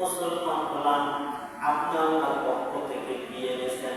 মুসলমান হলাম আপনি আল্লাহর পক্ষ থেকে দিয়ে এনেছেন।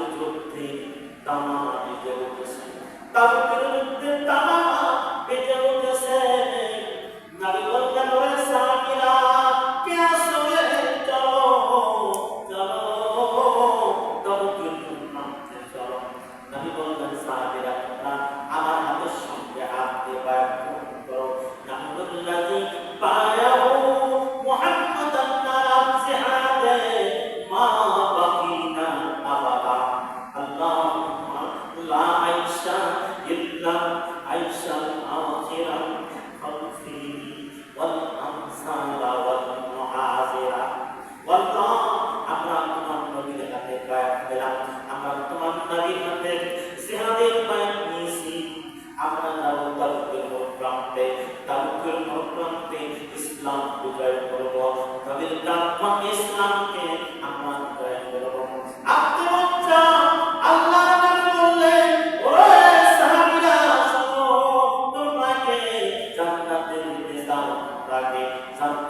উপলব্ধি তামা বেজে উঠেছে তার উপলব্ধি তামা Islam, Rakib, Sun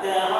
حتى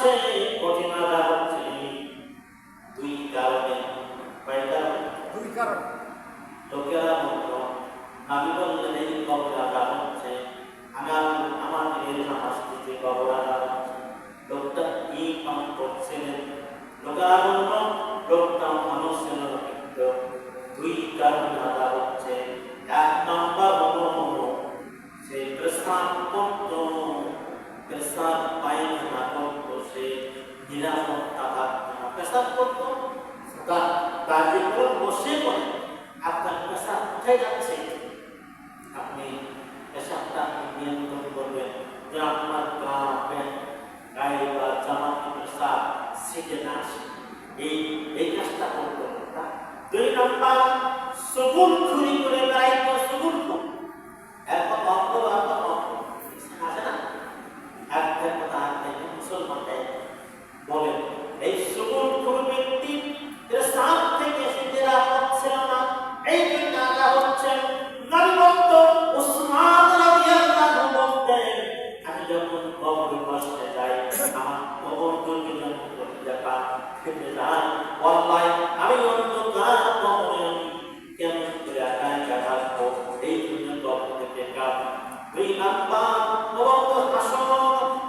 হচ্ছে কঠিন আদার হচ্ছে। দুই কারণে কয় কারণ? আমার আমার এলাকা হাসপাতালে কবর লোকটা কি কাম লোকটা থেকে না আসে এই এই কাজটা করতে দুই নম্বর সবুর চুরি করে বেড়াইতো সবুর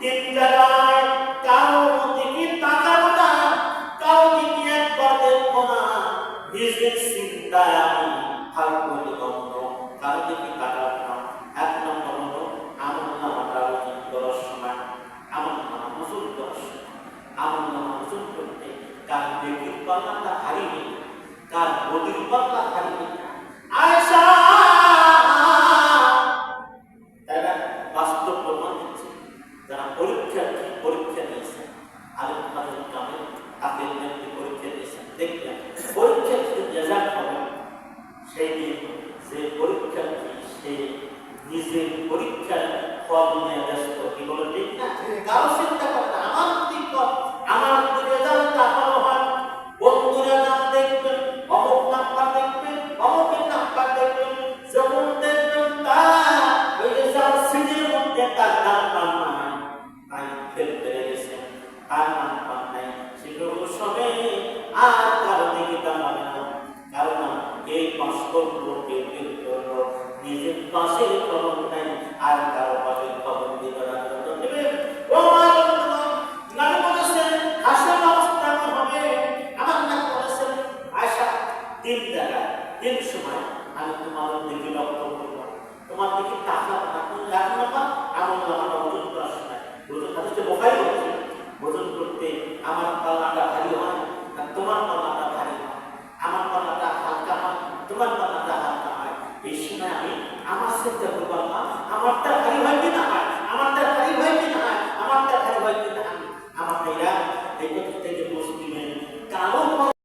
Then the পরীক্ষা দিয়েছেন যে রেজাল্ট হবে। সেই দিন যে পরীক্ষার্থী সে নিজের পরীক্ষার ফল নিয়ে ব্যস্ত। কি বলে ঠিক না? কারও চিন্তা করে না আমার কি আমার হয় হয়? হয় আমার ভাইরা এই থেকে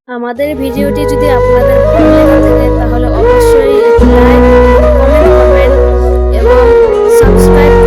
আমাদের ভিডিওটি যদি আপনাদের ভালো লেগে থাকে, তাহলে অবশ্যই লাইক, কমেন্ট এবং সাবস্ক্রাইব